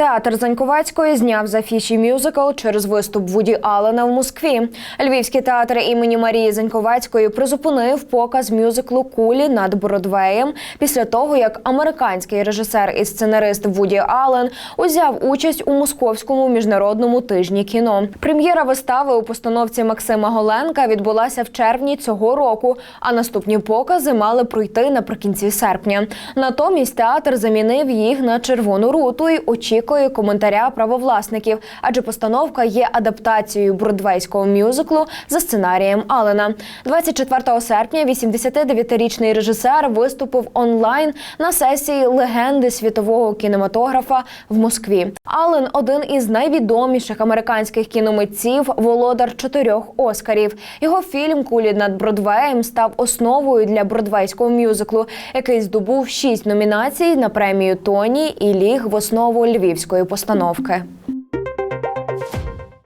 Театр Заньковецької зняв з афіші мюзикл через виступ Вуді Аллена в Москві. Львівський театр імені Марії Заньковецької призупинив показ мюзиклу Кулі над Бродвеєм після того, як американський режисер і сценарист Вуді Аллен узяв участь у московському міжнародному тижні кіно. Прем'єра вистави у постановці Максима Голенка відбулася в червні цього року, а наступні покази мали пройти наприкінці серпня. Натомість театр замінив їх на червону руту і очікує коментаря правовласників, адже постановка є адаптацією бродвейського мюзиклу за сценарієм Алена. 24 серпня 89-річний режисер виступив онлайн на сесії легенди світового кінематографа в Москві. Ален один із найвідоміших американських кіномитців, володар чотирьох оскарів. Його фільм Кулі над Бродвеєм став основою для бродвейського мюзиклу, який здобув шість номінацій на премію Тоні і ліг в основу львівської постановки.